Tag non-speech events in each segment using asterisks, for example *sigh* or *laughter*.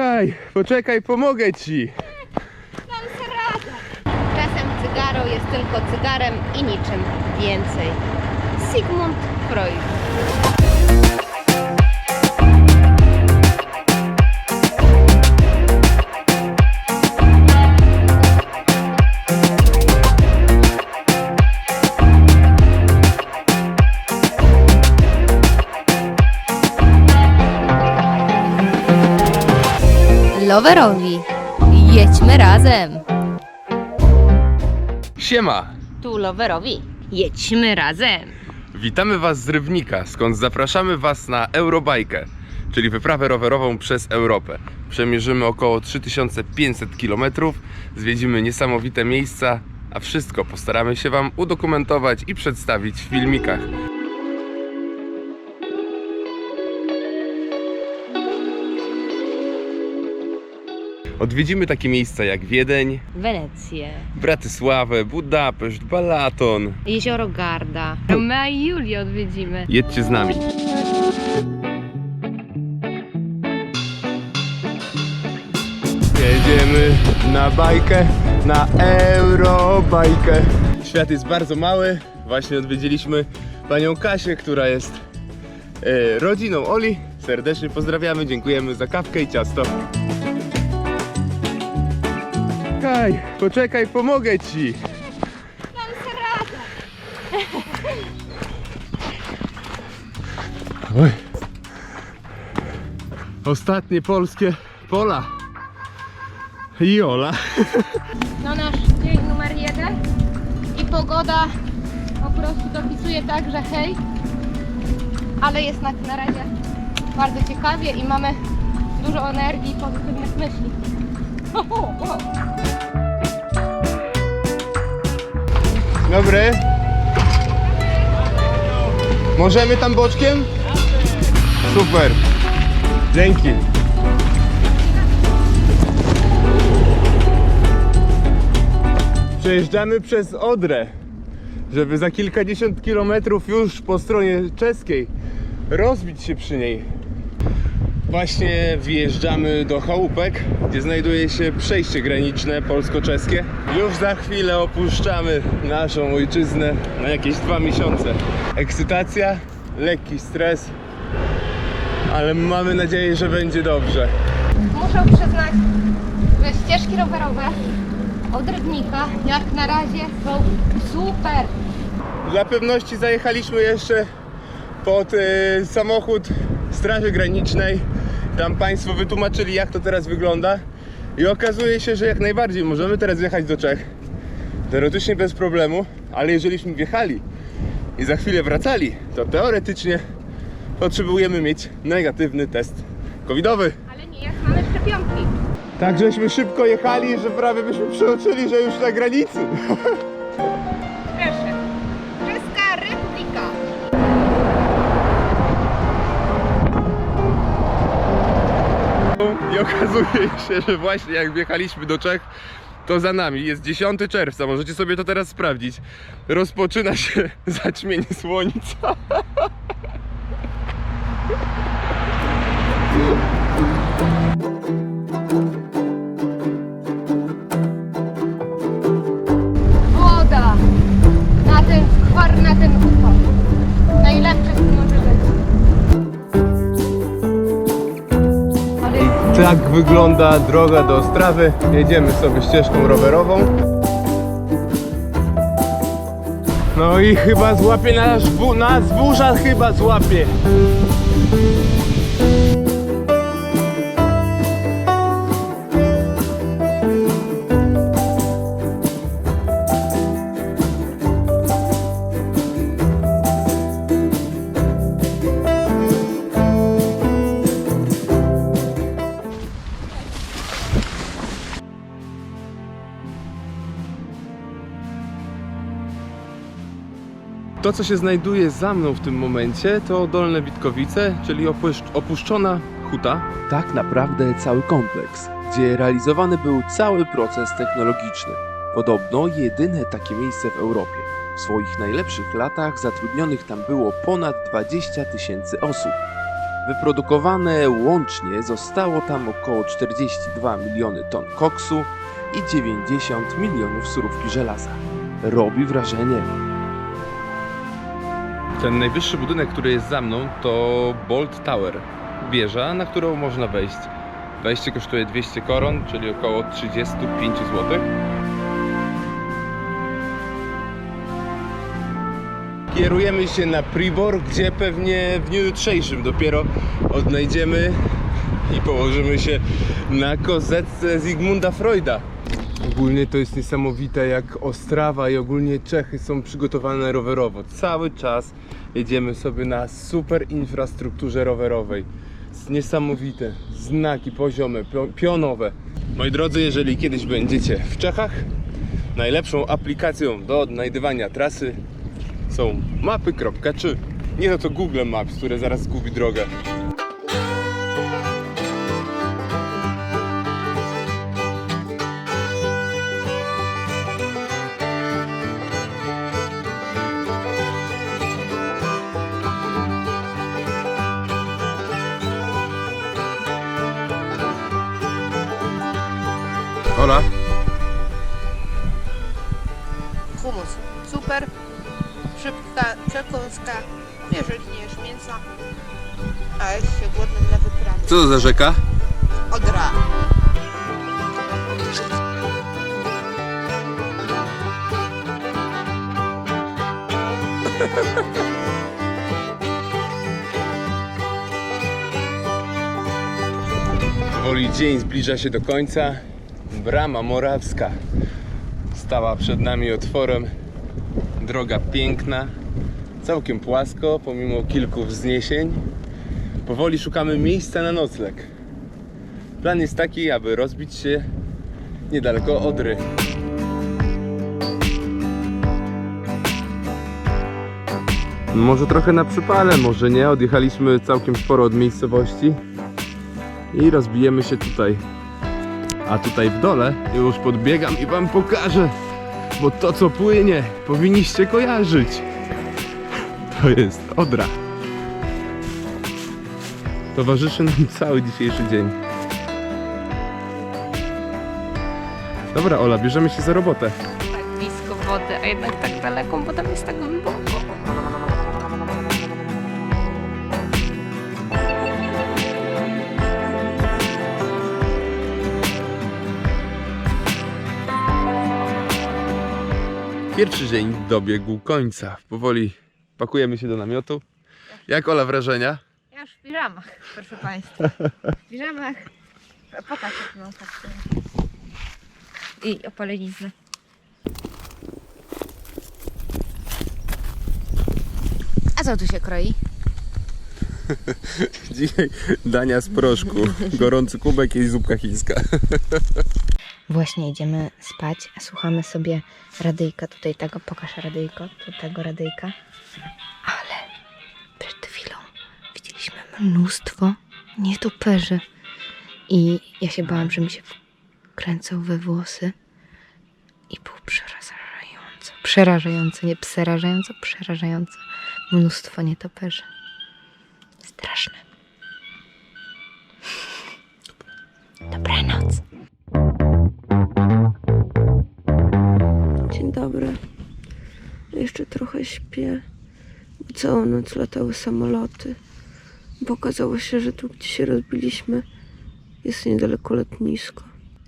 Kaj, poczekaj, pomogę ci. Czasem cygaro jest tylko cygarem i niczym więcej. Sigmund Freud. Loverowi. Jedźmy razem. Siema, Tu Loverowi. Jedźmy razem. witamy Was z Rybnika, skąd zapraszamy Was na Eurobajkę, czyli wyprawę rowerową przez Europę. Przemierzymy około 3500 km, zwiedzimy niesamowite miejsca, a wszystko postaramy się Wam udokumentować i przedstawić w filmikach. Odwiedzimy takie miejsca jak Wiedeń, Wenecję. Bratysławę, Budapeszt, Balaton. Jezioro Garda. Romea i Julię odwiedzimy. Jedźcie z nami. Jedziemy na bajkę, na Eurobajkę. Świat jest bardzo mały. Właśnie odwiedziliśmy panią Kasię, która jest e, rodziną Oli. Serdecznie pozdrawiamy, dziękujemy za kawkę i ciasto. Kaj, poczekaj, pomogę ci. Oj. Ostatnie polskie pola. I Ola. To nasz dzień numer jeden. I pogoda po prostu dopisuje tak, że hej. Ale jest na, na razie bardzo ciekawie i mamy dużo energii i pozytywnych myśli. *laughs* Dobry. Możemy tam boczkiem? Super. Dzięki. Przejeżdżamy przez Odrę, żeby za kilkadziesiąt kilometrów już po stronie czeskiej rozbić się przy niej. Właśnie wjeżdżamy do chałupek, gdzie znajduje się przejście graniczne polsko-czeskie. Już za chwilę opuszczamy naszą ojczyznę na jakieś dwa miesiące. Ekscytacja, lekki stres, ale mamy nadzieję, że będzie dobrze. Muszę przyznać, że ścieżki rowerowe od Rybnika jak na razie są super. Dla pewności zajechaliśmy jeszcze pod e, samochód Straży Granicznej. Tam Państwo wytłumaczyli, jak to teraz wygląda. I okazuje się, że jak najbardziej możemy teraz jechać do Czech. Teoretycznie bez problemu, ale jeżeliśmy wjechali i za chwilę wracali, to teoretycznie potrzebujemy mieć negatywny test covidowy. Ale nie jak mamy szczepionki. Tak żeśmy szybko jechali, że prawie byśmy przeoczyli, że już na granicy. *laughs* I okazuje się, że właśnie jak wjechaliśmy do Czech, to za nami jest 10 czerwca, możecie sobie to teraz sprawdzić. Rozpoczyna się *laughs* zaćmienie słońca. Wygląda droga do Ostrawy. Jedziemy sobie ścieżką rowerową. No i chyba złapie nas burza chyba złapie. Co się znajduje za mną w tym momencie, to Dolne Witkowice, czyli opuszcz- opuszczona huta. tak naprawdę cały kompleks, gdzie realizowany był cały proces technologiczny. Podobno jedyne takie miejsce w Europie. W swoich najlepszych latach zatrudnionych tam było ponad 20 tysięcy osób. Wyprodukowane łącznie zostało tam około 42 miliony ton koksu i 90 milionów surówki żelaza. Robi wrażenie. Ten najwyższy budynek, który jest za mną, to Bolt Tower. Wieża, na którą można wejść. Wejście kosztuje 200 koron, czyli około 35 zł. Kierujemy się na Pribor, gdzie pewnie w dniu jutrzejszym dopiero odnajdziemy i położymy się na kozetce Zygmunda Freuda. Ogólnie to jest niesamowite, jak Ostrawa i ogólnie Czechy są przygotowane rowerowo. Cały czas jedziemy sobie na super infrastrukturze rowerowej. Niesamowite. Znaki poziome, pio- pionowe. Moi drodzy, jeżeli kiedyś będziecie w Czechach, najlepszą aplikacją do odnajdywania trasy są mapy.czy. Nie to co Google Maps, które zaraz zgubi drogę. Humus. Super. Szybka przekąska. Jeżeli nie jesz mięsa, a jest się głodnym na wyprawie. co to za rzeka? Odra. Powoli dzień zbliża się do końca. Brama Morawska stała przed nami otworem. Droga piękna, całkiem płasko, pomimo kilku wzniesień. Powoli szukamy miejsca na nocleg. Plan jest taki, aby rozbić się niedaleko Odry. Może trochę na przypale, może nie. Odjechaliśmy całkiem sporo od miejscowości i rozbijemy się tutaj. A tutaj w dole już podbiegam i wam pokażę, bo to co płynie powinniście kojarzyć. To jest Odra. Towarzyszy nam cały dzisiejszy dzień. Dobra Ola, bierzemy się za robotę. Tak blisko wody, a jednak tak daleko, bo tam jest tak głęboko. Pierwszy dzień dobiegł końca. Powoli pakujemy się do namiotu. Jak Ola wrażenia? Ja już w piżamach, proszę Państwa. W piżamach. Pokaż jak mam kapturę. I opaleniznę. A co tu się kroi? *laughs* Dzisiaj dania z proszku. Gorący kubek i zupka chińska. *laughs* Właśnie idziemy spać, słuchamy sobie radyjka tutaj tego, pokaż radyjko, tu tego radyjka. Ale przed chwilą widzieliśmy mnóstwo nietoperzy i ja się bałam, że mi się kręcą we włosy i było przerażająco, przerażająco, nie przerażająco, przerażająco mnóstwo nietoperzy. Śpię. bo Całą noc latały samoloty. Bo okazało się, że tu, gdzie się rozbiliśmy, jest niedaleko lotnisko.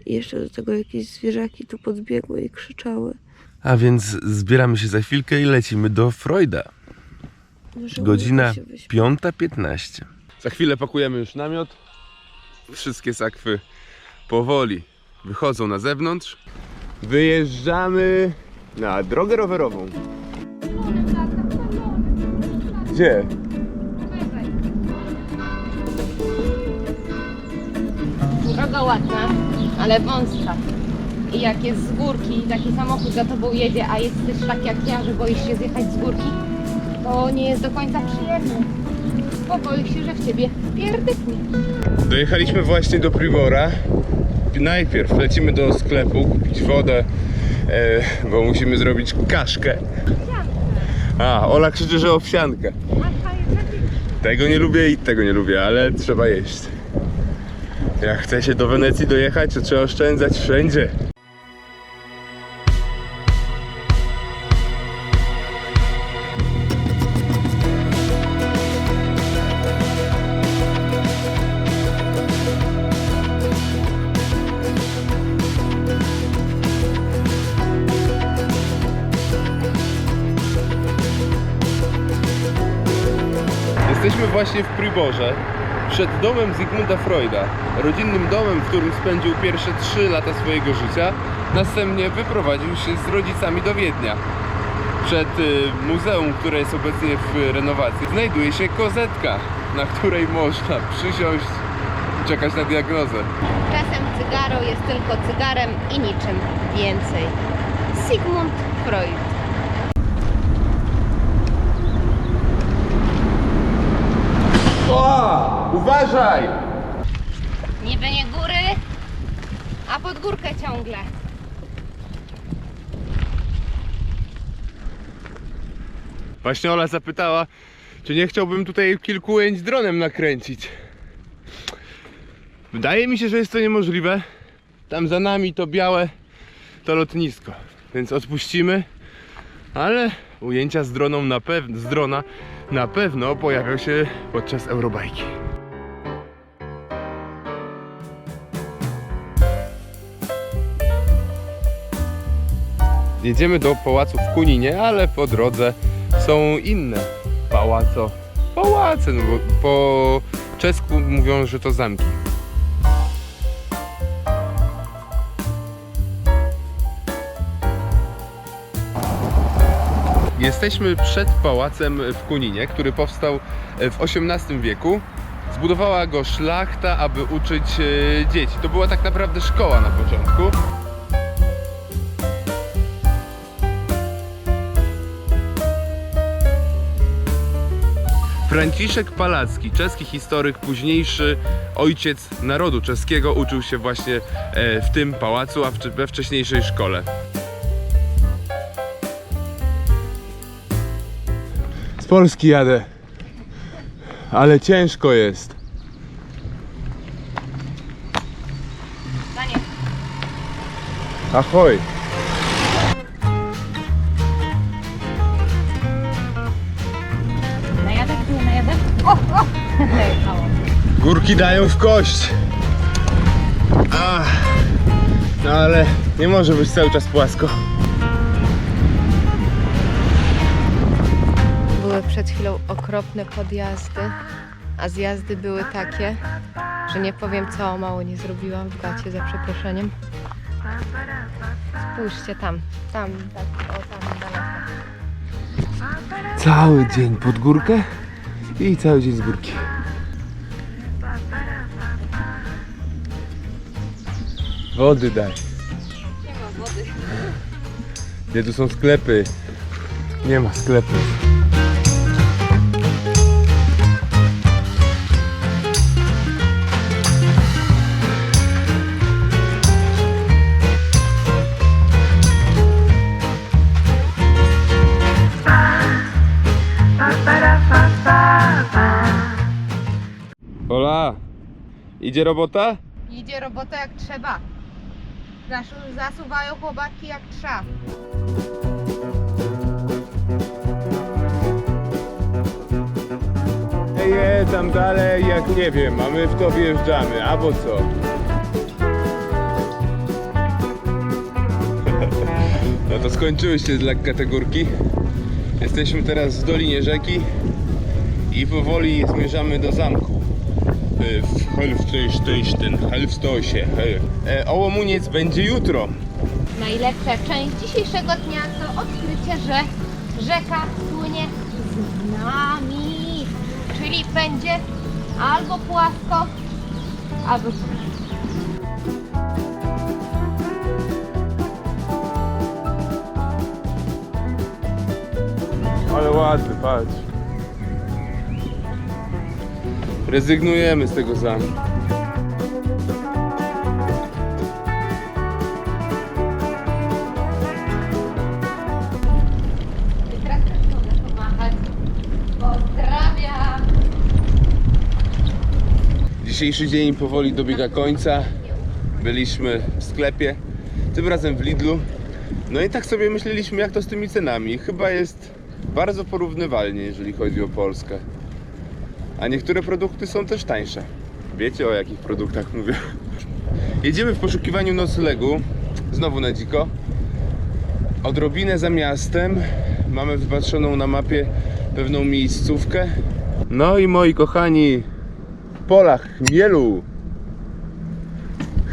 I jeszcze do tego jakieś zwierzaki tu podbiegły i krzyczały. A więc zbieramy się za chwilkę i lecimy do Freuda. Może Godzina uda się wyśpić. 5.15. Za chwilę pakujemy już namiot. Wszystkie sakwy powoli wychodzą na zewnątrz. Wyjeżdżamy na drogę rowerową. Gdzie? Droga ładna, ale wąska. I jak jest z górki i taki samochód za tobą jedzie, a jest też tak jak ja, że boisz się zjechać z górki, to nie jest do końca przyjemne. Bo boisz się, że w ciebie pierdyknie. Dojechaliśmy właśnie do Privora. Najpierw lecimy do sklepu kupić wodę, e, bo musimy zrobić kaszkę. A, Ola krzyczy, że owsiankę. Tego nie lubię i tego nie lubię, ale trzeba jeść. Jak chce się do Wenecji dojechać, to trzeba oszczędzać wszędzie. Właśnie w Priborze, przed domem Zygmunta Freuda, rodzinnym domem, w którym spędził pierwsze 3 lata swojego życia. Następnie wyprowadził się z rodzicami do Wiednia. Przed y, muzeum, które jest obecnie w renowacji, znajduje się kozetka, na której można przysiąść i czekać na diagnozę. Czasem cygaro jest tylko cygarem i niczym więcej. Sigmund Freud. O! Uważaj! Niby nie góry, a pod górkę ciągle. Właśnie Ola zapytała, czy nie chciałbym tutaj kilku ujęć dronem nakręcić. Wydaje mi się, że jest to niemożliwe. Tam za nami to białe to lotnisko, więc odpuścimy. Ale ujęcia z, droną na pew- z drona na pewno pojawią się podczas Eurobajki. Jedziemy do pałacu w Kuninie, ale po drodze są inne pałaco. Pałace, no bo po czesku mówią, że to zamki. Jesteśmy przed pałacem w Kuninie, który powstał w XVIII wieku. Zbudowała go szlachta, aby uczyć e, dzieci. To była tak naprawdę szkoła na początku. Franciszek Palacki, czeski historyk, późniejszy ojciec narodu czeskiego, uczył się właśnie e, w tym pałacu, a we wcześniejszej szkole. Z Polski jadę, ale ciężko jest. Ahoj! Górki dają w kość. Ach, no ale nie może być cały czas płasko. Były przed chwilą okropne podjazdy, a zjazdy były takie, że nie powiem co o mało nie zrobiłam w gacie za przeproszeniem. Spójrzcie tam, tam, tak, o tam daleko. Cały dzień pod górkę i cały dzień z górki. Wody daj. Nie ma wody. Gdzie tu są sklepy? Nie ma sklepów. Ola, idzie robota? Idzie robota jak trzeba. Zasu- Zasuwają chłopaki jak trzeba. Je tam dalej, jak nie wiem, a my w to wjeżdżamy, albo co? *laughs* No to skończyły się lekkie te górki. Jesteśmy teraz w Dolinie Rzeki i powoli zmierzamy do zamku w Helfsteinstein, Helfstosie. E, Ołomuniec będzie jutro. Najlepsza część dzisiejszego dnia to odkrycie, że rzeka płynie z nami. Czyli będzie albo płasko, albo Ale ładny, patrz. Rezygnujemy z tego zamku. Dzisiejszy dzień powoli dobiega końca. Byliśmy w sklepie, tym razem w Lidlu. No i tak sobie myśleliśmy, jak to z tymi cenami. Chyba jest bardzo porównywalnie, jeżeli chodzi o Polskę. A niektóre produkty są też tańsze. Wiecie o jakich produktach mówię. Jedziemy w poszukiwaniu noclegu, znowu na dziko. Odrobinę za miastem mamy wypatrzoną na mapie pewną miejscówkę. No i moi kochani, w polach chmielu.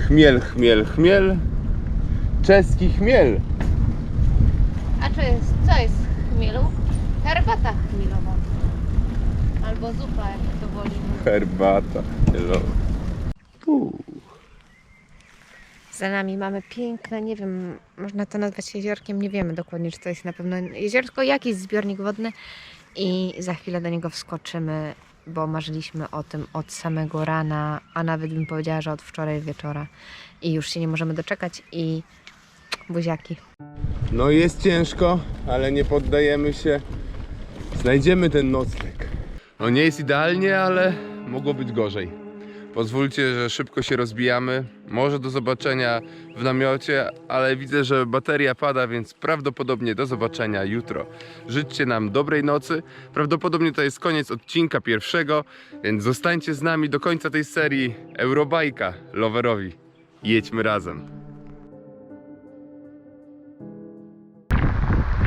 Chmiel, chmiel, chmiel. Czeski chmiel. A co jest, co jest w chmielu? Herbata chmielowa. Albo zupa, jak to woli. Herbata. Hello. Za nami mamy piękne, nie wiem, można to nazwać jeziorkiem, nie wiemy dokładnie, czy to jest na pewno jeziorko, jakiś zbiornik wodny i za chwilę do niego wskoczymy, bo marzyliśmy o tym od samego rana, a nawet bym powiedziała, że od wczoraj wieczora i już się nie możemy doczekać i buziaki. No jest ciężko, ale nie poddajemy się. Znajdziemy ten nocleg. No nie jest idealnie, ale mogło być gorzej. Pozwólcie, że szybko się rozbijamy. Może do zobaczenia w namiocie, ale widzę, że bateria pada, więc prawdopodobnie do zobaczenia jutro. Życzcie nam dobrej nocy. Prawdopodobnie to jest koniec odcinka pierwszego, więc zostańcie z nami do końca tej serii Eurobajka Loverowi. Jedźmy razem.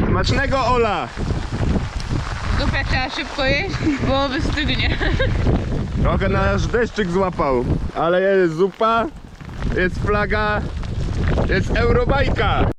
Smacznego Ola! Zupę trzeba szybko jeść, bo wystygnie. Trochę nasz deszczyk złapał, ale jest zupa, jest flaga, jest Eurobajka.